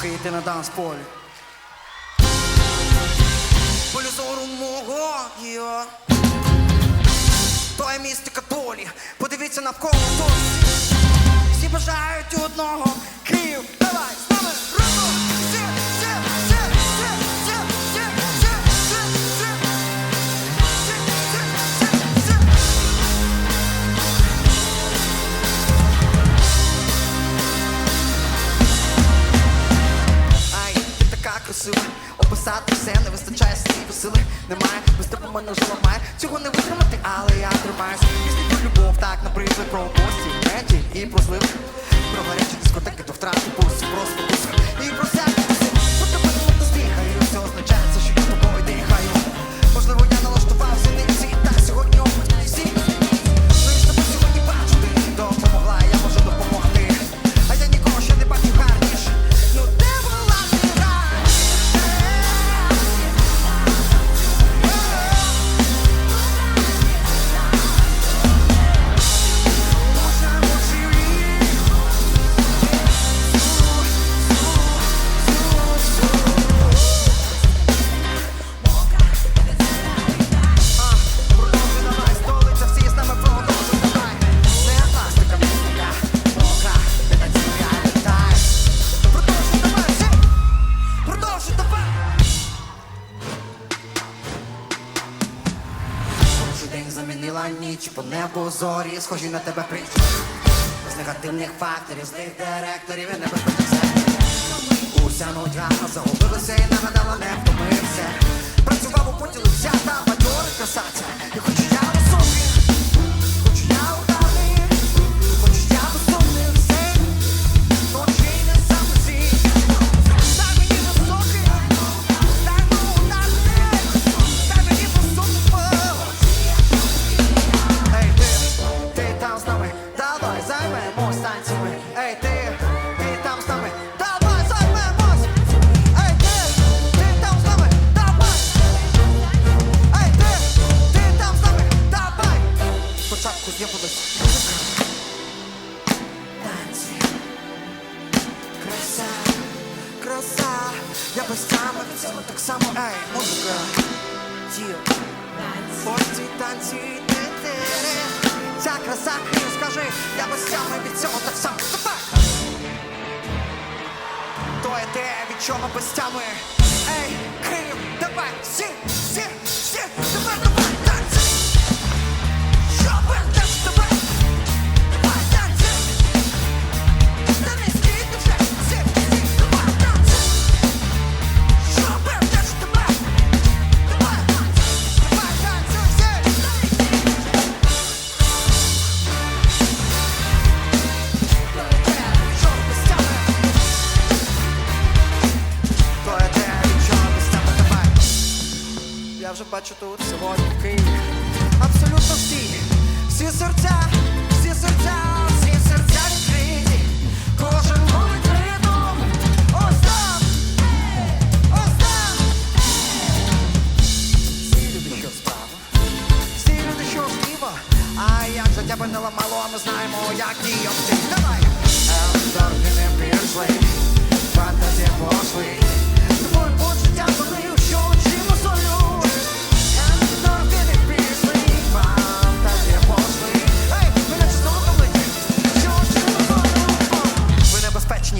поки йти на дансполі. Полю зору мого йо. Той містика долі. Подивіться навколо всі бажають одного. Київ, давай, описати все не вистачає слів сили. Немає, без тебе мене вже ламає. Цього не витримати, але я тримаюсь. Пісні про любов, так наприклад, про гості, меті і про злив. Про гарячі дискотеки, то втрати пульс, про спокус. І про всякі замінила ніч, по небу зорі, схожі на тебе притч. З негативних факторів, злих директорів і небезпечних Танці. Я без тями від цього так само, ей, музика. Тіло. Ось ці танці, я без тями від цього так само. тепер То є те, від чого без тями. Ей, Київ, вже бачу тут сьогодні в Києві. Абсолютно всі, всі серця, всі серця, всі серця відкриті. Кожен ловить ритм Ось там, Всі люди, що справа, всі люди, що зліва. А як же тебе не ламало, а ми знаємо, як діяти. Давай! Ендорфіни пішли, фантазія пошли. Твої почуття злив,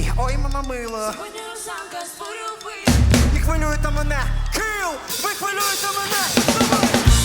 мені, ой, мама мила. І хвилюєте мене, Кил! Ви хвилюєте мене!